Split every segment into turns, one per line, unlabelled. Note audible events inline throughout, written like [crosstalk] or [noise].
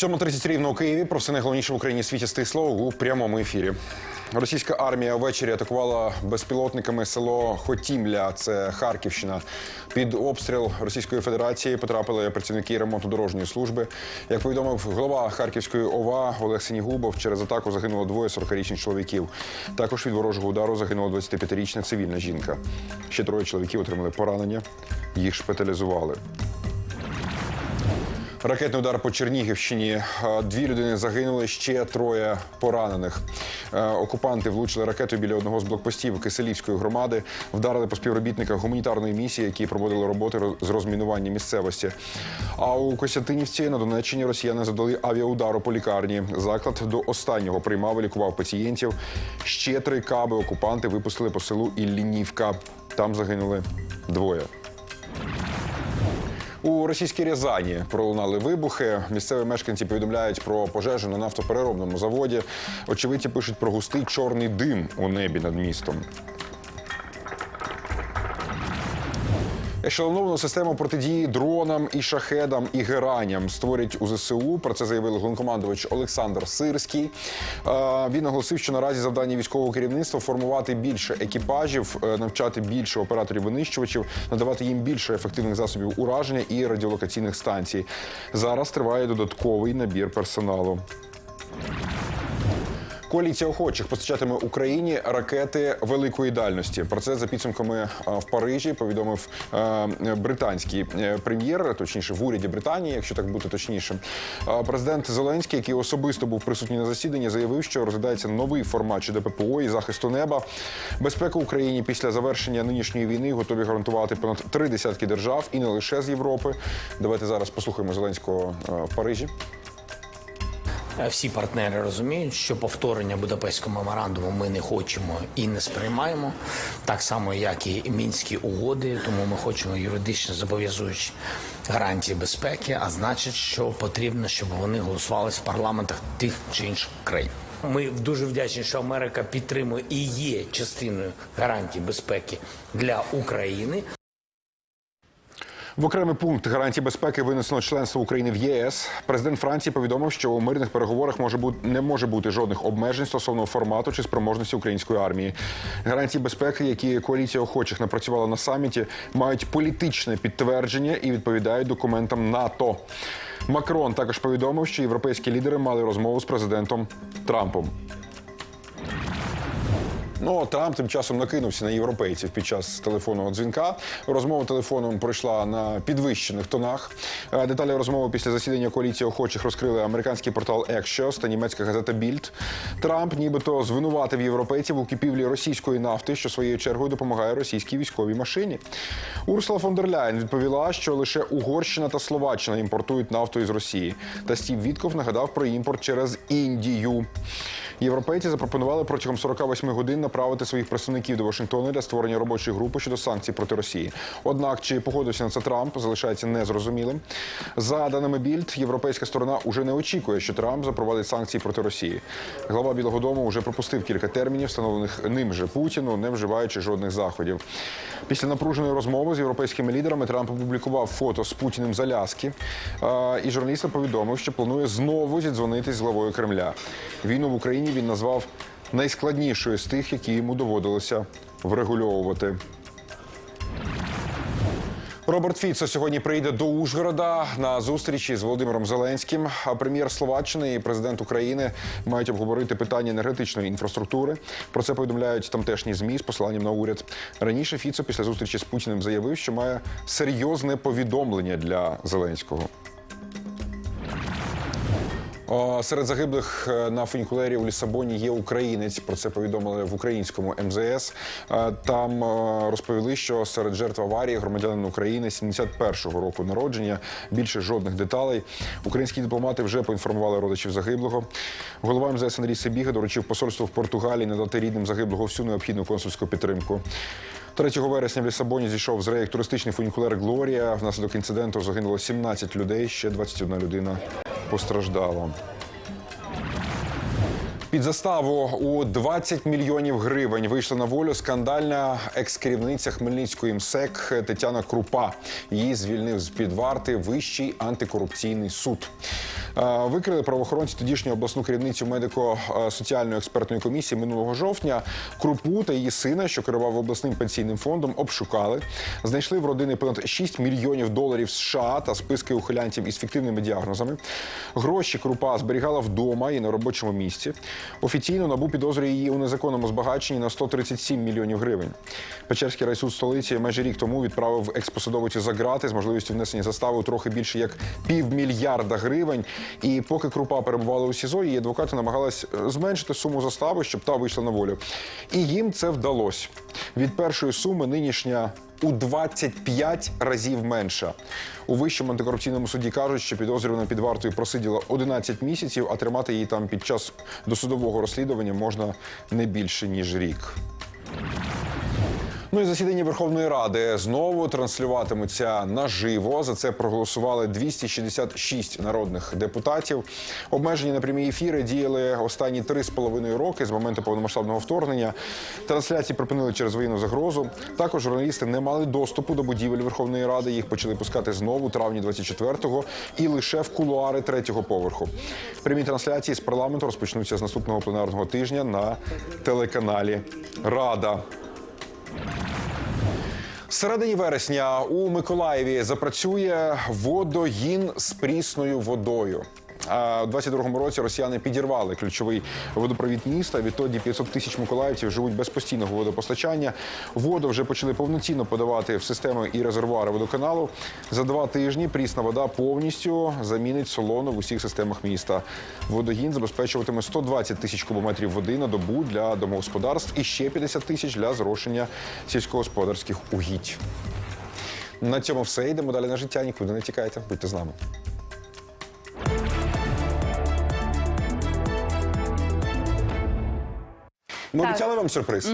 7.30 рівно у Києві. Про все найголовніше в Україні світі стисло у прямому ефірі. Російська армія ввечері атакувала безпілотниками село Хотімля, це Харківщина. Під обстріл Російської Федерації потрапили працівники ремонту дорожньої служби. Як повідомив голова Харківської ОВА Олег Синігубов, через атаку загинуло двоє 40-річних чоловіків. Також від ворожого удару загинула 25-річна цивільна жінка. Ще троє чоловіків отримали поранення. Їх шпиталізували. Ракетний удар по Чернігівщині. Е, Дві людини загинули, ще троє поранених. Е, Окупанти влучили ракетою біля одного з блокпостів Киселівської громади, вдарили по співробітниках гуманітарної місії, які проводили роботи з розмінування місцевості. А у Костянтинівці на Донеччині росіяни завдали авіаудару по лікарні. Заклад до останнього приймав і лікував пацієнтів. Ще три каби окупанти випустили по селу Іллінівка. Там загинули двоє. У російській Рязані пролунали вибухи. Місцеві мешканці повідомляють про пожежу на нафтопереробному заводі. Очевидці пишуть про густий чорний дим у небі над містом. Ешелоновану систему протидії дронам і шахедам і гераням створять у ЗСУ. Про це заявив головнокомандувач Олександр Сирський. Е, Він наголосив, що наразі завдання військового керівництва формувати більше екіпажів, е, навчати більше операторів винищувачів, надавати їм більше ефективних засобів ураження і радіолокаційних станцій. Зараз триває додатковий набір персоналу. Коаліція охочих постачатиме Україні ракети великої дальності. Про це за підсумками в Парижі повідомив е, британський е, прем'єр, точніше в уряді Британії, якщо так бути точнішим. Президент Зеленський, який особисто був присутній на засіданні, заявив, що розглядається новий формат щодо ППО і захисту неба. Безпеку Україні після завершення нинішньої війни готові гарантувати понад три десятки держав і не лише з Європи. Давайте зараз послухаємо Зеленського е, в Парижі.
Всі партнери розуміють, що повторення Будапештського меморандуму ми не хочемо і не сприймаємо, так само як і мінські угоди. Тому ми хочемо юридично зобов'язуючі гарантії безпеки. А значить, що потрібно, щоб вони голосувалися в парламентах тих чи інших країн. Ми дуже вдячні, що Америка підтримує і є частиною гарантій безпеки для України.
В окремий пункт гарантії безпеки винесено членство України в ЄС. Президент Франції повідомив, що у мирних переговорах може бути не може бути жодних обмежень стосовно формату чи спроможності української армії. Гарантії безпеки, які коаліція охочих напрацювала на саміті, мають політичне підтвердження і відповідають документам НАТО. Макрон також повідомив, що європейські лідери мали розмову з президентом Трампом. Ну, Трамп тим часом накинувся на європейців під час телефонного дзвінка. Розмова телефоном пройшла на підвищених тонах. Е, Деталі розмови після засідання коаліції охочих розкрили американський портал Axios та німецька газета Bild. Трамп нібито звинуватив європейців у кипівлі російської нафти, що своєю чергою допомагає російській військовій машині. Урсула фон дер Ляйн відповіла, що лише Угорщина та Словаччина імпортують нафту із Росії. Та Стів Вітков нагадав про імпорт через Індію. Європейці запропонували протягом 48 годин направити своїх представників до Вашингтона для створення робочої групи щодо санкцій проти Росії. Однак, чи погодився на це Трамп, залишається незрозумілим. За даними Більд, європейська сторона уже не очікує, що Трамп запровадить санкції проти Росії. Глава Білого Дому вже пропустив кілька термінів, встановлених ним же Путіну, не вживаючи жодних заходів. Після напруженої розмови з європейськими лідерами Трамп опублікував фото з Путіним з Аляски. Е, І журналістам повідомив, що планує знову зідзвонитись з главою Кремля. Війну в Україні він назвав найскладнішою з тих, які йому доводилося врегульовувати. Роберт Фіцо сьогодні прийде до Ужгорода на зустрічі з Володимиром Зеленським. А прем'єр Словаччини і президент України мають обговорити питання енергетичної інфраструктури. Про це повідомляють тамтешні змі з посиланням на уряд. Раніше Фіцо після зустрічі з Путіним заявив, що має серйозне повідомлення для Зеленського. Серед загиблих е, на фунікулері у Лісабоні є українець. Про це повідомили в українському МЗС. Е, Там е, розповіли, що серед жертв аварії громадянин України 71-го року народження. Більше жодних деталей. Українські дипломати вже поінформували родичів загиблого. Голова МЗС Андрій Сибіга доручив посольству в Португалії надати рідним загиблого всю необхідну консульську підтримку. 3 вересня в Лісабоні зійшов з рейк туристичний фунікулер Глорія. Внаслідок інциденту загинуло 17 людей, ще 21 людина постраждала. Під заставу у 20 мільйонів гривень вийшла на волю скандальна екс-керівниця Хмельницької МСЕК Тетяна Крупа. Її звільнив з під варти Вищий антикорупційний суд. Е, Викрили правоохоронці тодішню обласну керівницю медико-соціальної експертної комісії минулого жовтня. Крупу та її сина, що керував обласним пенсійним фондом, обшукали. Знайшли в родини понад 6 мільйонів доларів США та списки ухилянтів із фіктивними діагнозами. Гроші крупа зберігала вдома і на робочому місці. Офіційно набу підозрює її у незаконному збагаченні на 137 мільйонів гривень. Печерський райсуд столиці майже рік тому відправив експосадовицю за грати з можливістю внесення застави у трохи більше як півмільярда гривень. І поки крупа перебувала у СІЗО, її адвокати намагались е, зменшити суму застави, щоб та вийшла на волю. І їм це вдалося. Від першої суми нинішня. У 25 разів менша у вищому антикорупційному суді кажуть, що підозрювана під вартою просиділа 11 місяців, а тримати її там під час досудового розслідування можна не більше ніж рік. Ну і засідання Верховної Ради знову транслюватимуться наживо. За це проголосували 266 народних депутатів. Обмеження на прямі ефіри діяли останні три з половиною роки з моменту повномасштабного вторгнення. Трансляції припинили через воєнну загрозу. Також журналісти не мали доступу до будівель Верховної Ради. Їх почали пускати знову у травні 24-го і лише в кулуари третього поверху. Прямі трансляції з парламенту розпочнуться з наступного пленарного тижня на телеканалі Рада. Середині вересня у Миколаєві запрацює водогін з прісною водою. У 22-му році росіяни підірвали ключовий водопровід міста. Відтоді 500 тисяч миколаївців живуть без постійного водопостачання. Воду вже почали повноцінно подавати в системи і резервуари водоканалу. За два тижні прісна вода повністю замінить солону в усіх системах міста. Водогін забезпечуватиме 120 тисяч кубометрів води на добу для домогосподарств і ще 50 тисяч для зрошення сільськогосподарських угідь. На цьому все. Йдемо далі на життя. Нікуди не тікайте. Будьте з нами. Ми
Так.
обіцяли вам сюрприз.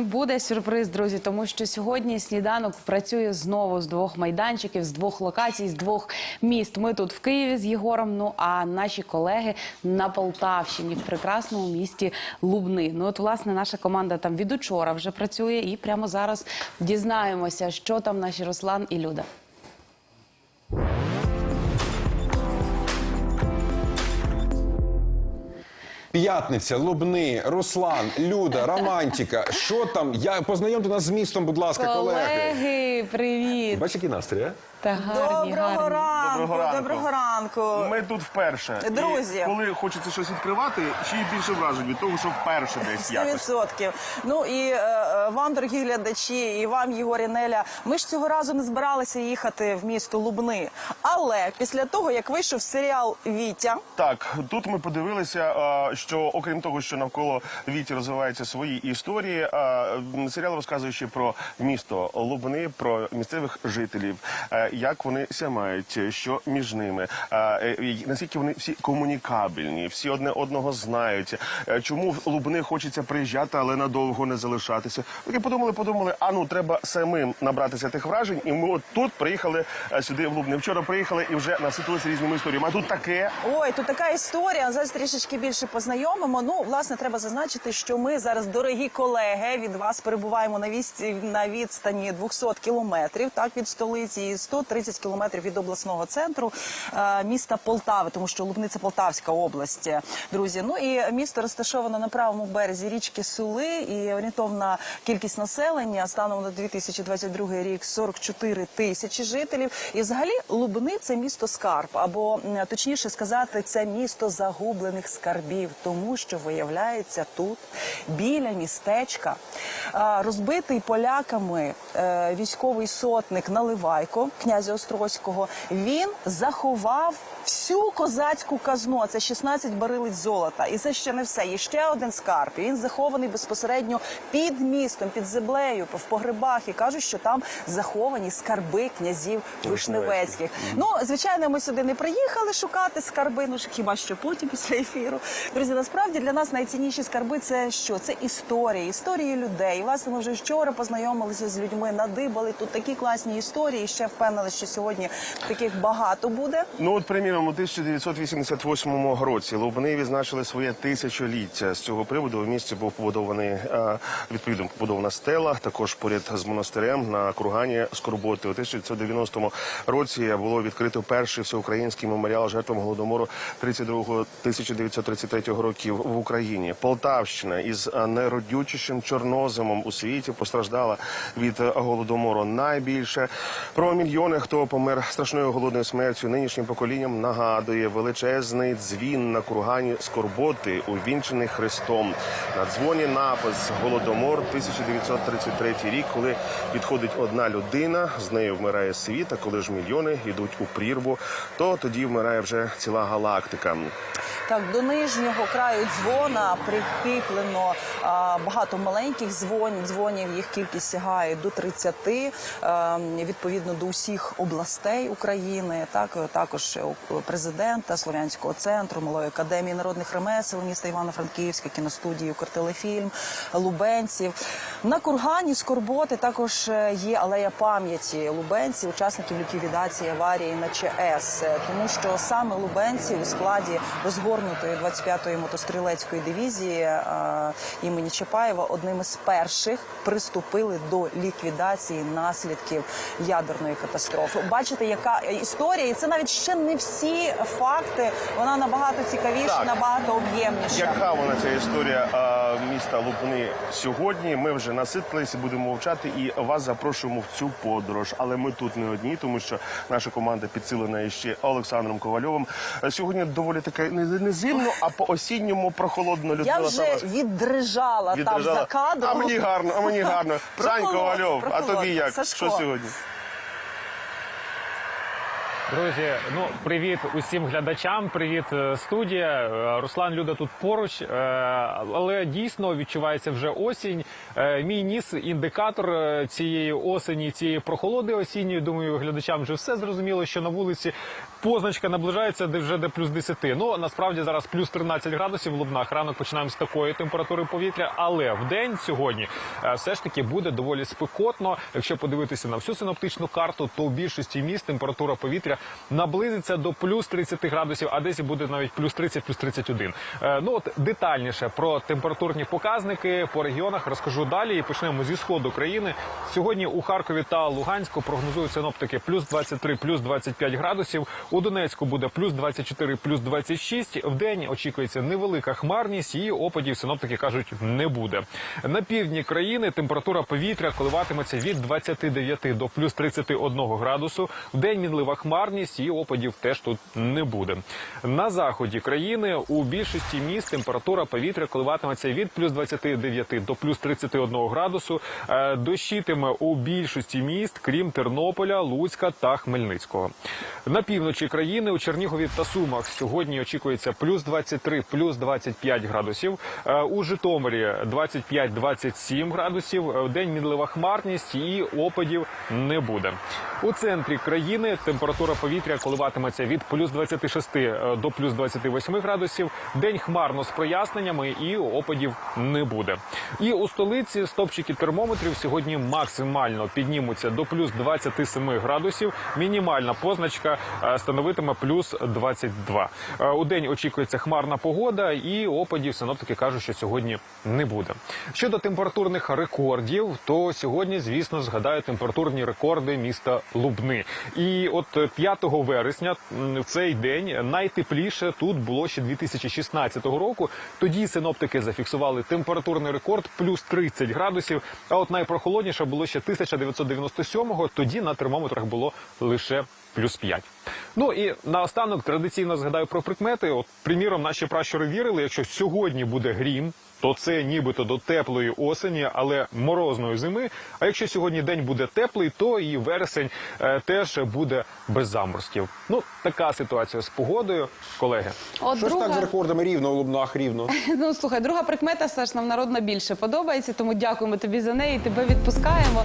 Буде сюрприз, друзі, тому що сьогодні сніданок працює знову з двох майданчиків, з двох локацій, з двох міст. Ми тут в Києві з Єгором. Ну а наші колеги на Полтавщині в прекрасному місті Лубни. Ну от власне наша команда там від учора вже працює, і прямо зараз дізнаємося, що там наші Руслан і Люда.
П'ятниця, Лубни, Руслан, Люда, Романтіка. Що там? Я познайомте нас з містом, будь ласка, колеги.
Колеги, привіт!
Бачите, який настрій, а?
Та гарні,
Доброго
гарні.
ранку,
Доброго ранку.
доброго ранку.
Ми тут вперше.
Друзі.
І коли хочеться щось відкривати, ще й більше вражень від того, що вперше десь якось.
100%. Ну і е, е, вам, дорогі глядачі, і вам, Єгор і Неля, ми ж цього разу не збиралися їхати в місто Лубни. Але після того, як вийшов серіал Вітя,
Так, тут ми подивилися, а, що окрім того, що навколо Віті розвиваються свої історії, а, м, серіал розказує ще про місто Лубни, про місцевих жителів, е, як вони ся мають, що між ними, е, наскільки вони всі комунікабельні, всі одне одного знають. е, Чому в Лубни хочеться приїжджати, але надовго не залишатися. Такі подумали, подумали, а ну треба самим набратися тих вражень. І ми от тут приїхали е, сюди в Лубни. Вчора приїхали і вже наситилися різними історіями. А тут таке.
ой, тут така історія. Зараз трішечки більше познайомимо. Ну, власне, треба зазначити, що ми зараз, дорогі колеги, від вас перебуваємо на відстані 200 кілометрів, так від столиці, і 130 кілометрів від обласного центру е, міста Полтави, тому що Лубни це Полтавська область, друзі. Ну і місто розташовано на правому березі річки Сули, і орієнтовна кількість населення станом на 2022 рік 44 тисячі жителів. І взагалі Лубни це місто скарб, або точніше сказати, це місто загублених скарбів, тому що виявляється тут біля містечка розбитий поляками е, військовий сотник Наливайко, князя Острозького. Він заховав всю козацьку казну. а Це 16 барилиць золота. І це ще не все. Є ще один скарб. І Він захований безпосередньо під містом, під землею, в погребах. І кажуть, що там заховані скарби князів Вишневецьких. Ну, звичайно, ми сюди не приїхали шукати скарби. Ну хіба що потім після ефіру. Друзі, насправді для нас найцінніші скарби це що? Це історії, історії людей. І, власне, ми вже вчора познайомилися з людьми, надибали тут такі класні історії. Ще впевнили, що сьогодні таких багато буде.
Ну от приміром, у 1988 році Лубни відзначили своє тисячоліття. З цього приводу в місті був побудований е, відповідно побудована стела. Також поряд з монастирем на кургані Скорботи. У 1990 році було відкрито перший всеукраїнський меморіал жертвам голодомору 32-1933 років в Україні. Полтавщина із найродючішим чорноземом у світі постраждала від голодомору найбільше. Про мільйони, хто помер страшною голодною смертю, нинішнім поколінням нагадує величезний дзвін на кургані Скорботи, увінчений Христом. На дзвоні напис Голодомор 1933 рік, коли відходить одна людина, з нею вмирає світ. А коли ж мільйони йдуть у прірву, то тоді вмирає вже ціла галактика.
Так, до нижнього краю дзвона прикріплено а, багато маленьких дзвон, дзвонів. Їх кількість сягає до 30, а, відповідно до усіх областей України. Так також у президента Слов'янського центру, малої академії народних ремесел міста Івано-Франківська, кіностудії «Укртелефільм», Лубенців. На кургані Скорботи також е, є алея пам'яті лубенців, учасників ліквідації аварії на ЧАЕС, Е, тому що саме лубенці у складі розгорнутої 25-ї мотострілецької дивізії е, імені Чапаєва одним із перших приступили до ліквідації наслідків ядерної катастрофи. Бачите, яка історія, і це навіть ще не всі факти. Вона набагато цікавіша,
Так.
набагато об'ємніша.
Яка вона ця історія міста Лубни сьогодні? Ми вже наситилися, будемо мовчати і вас запрошуємо в цю подорож. Але ми тут не одні, тому що наша команда підсилена ще Олександром Ковальовим. Сьогодні доволі таке не, не зимно, а по осінньому прохолодно.
Я
Людмила
вже
Савас
віддрижала, там за кадром.
А мені гарно, а мені гарно. [laughs] Сань
Прохолодно,
Ковальов, а тобі як?
Сашко.
Що сьогодні?
Друзі, ну привіт усім глядачам. Привіт, е, студія. Е, Руслан Люда тут поруч, е, але дійсно відчувається вже осінь. Мій ніс індикатор цієї осені, цієї прохолоди осінньої. Думаю, глядачам вже все зрозуміло, що на вулиці позначка наближається де вже до плюс 10. Ну насправді зараз плюс 13 градусів в Лубнах. Ранок починаємо з такої температури повітря, але в день сьогодні е, все ж таки буде доволі спекотно. Якщо подивитися на всю синоптичну карту, то в більшості міст температура повітря наблизиться до плюс 30 градусів, а десь буде навіть плюс 30, плюс 31. Е, Ну от детальніше про температурні показники по регіонах розкажу далі. І почнемо зі сходу країни. Сьогодні у Харкові та Луганську прогнозують синоптики плюс 23, плюс 25 градусів. У Донецьку буде плюс 24, плюс 26. В день очікується невелика хмарність і опадів синоптики кажуть не буде. На півдні країни температура повітря коливатиметься від 29 до плюс 31 градусу. В день мінлива хмарність і опадів теж тут не буде. На заході країни у більшості міст температура повітря коливатиметься від плюс 29 до плюс 31 градусу. Е, Дощитиме у більшості міст, крім Тернополя, Луцька та Хмельницького. На півночі країни у Чернігові та Сумах сьогодні очікується плюс 23, плюс 25 градусів. Е, У Житомирі 25-27 градусів. Е, В день мінлива хмарність і опадів не буде. У центрі країни температура повітря коливатиметься від плюс 26 е, до плюс 28 градусів. День хмарно з проясненнями і опадів не буде. І у столиці стопчики термометрів сьогодні максимально піднімуться до плюс 27 градусів. Мінімальна позначка становитиме плюс 22. Е, У день очікується хмарна погода, і опадів синоптики кажуть, що сьогодні не буде. Щодо температурних рекордів, то сьогодні, звісно, згадаю температурні рекорди міста Лубни. І от 5 вересня в цей день найтепліше тут було ще 2016 року. Тоді синоптики зафіксували температурний рекорд плюс 30 градусів. А от найпрохолодніше було ще 1997-го. Тоді на термометрах було лише плюс 5. Ну і наостанок традиційно згадаю про прикмети. От, приміром, наші пращури вірили, якщо сьогодні буде грім, то це нібито до теплої осені, але морозної зими. А якщо сьогодні день буде теплий, то і вересень е, теж буде без заморозків. Ну, така ситуація з погодою, колеги.
От
Що ж
друга...
так з рекордами рівно Лубнах рівно? [laughs]
Ну слухай, друга прикмета Саш нам народна більше подобається, тому дякуємо тобі за неї. Тебе відпускаємо.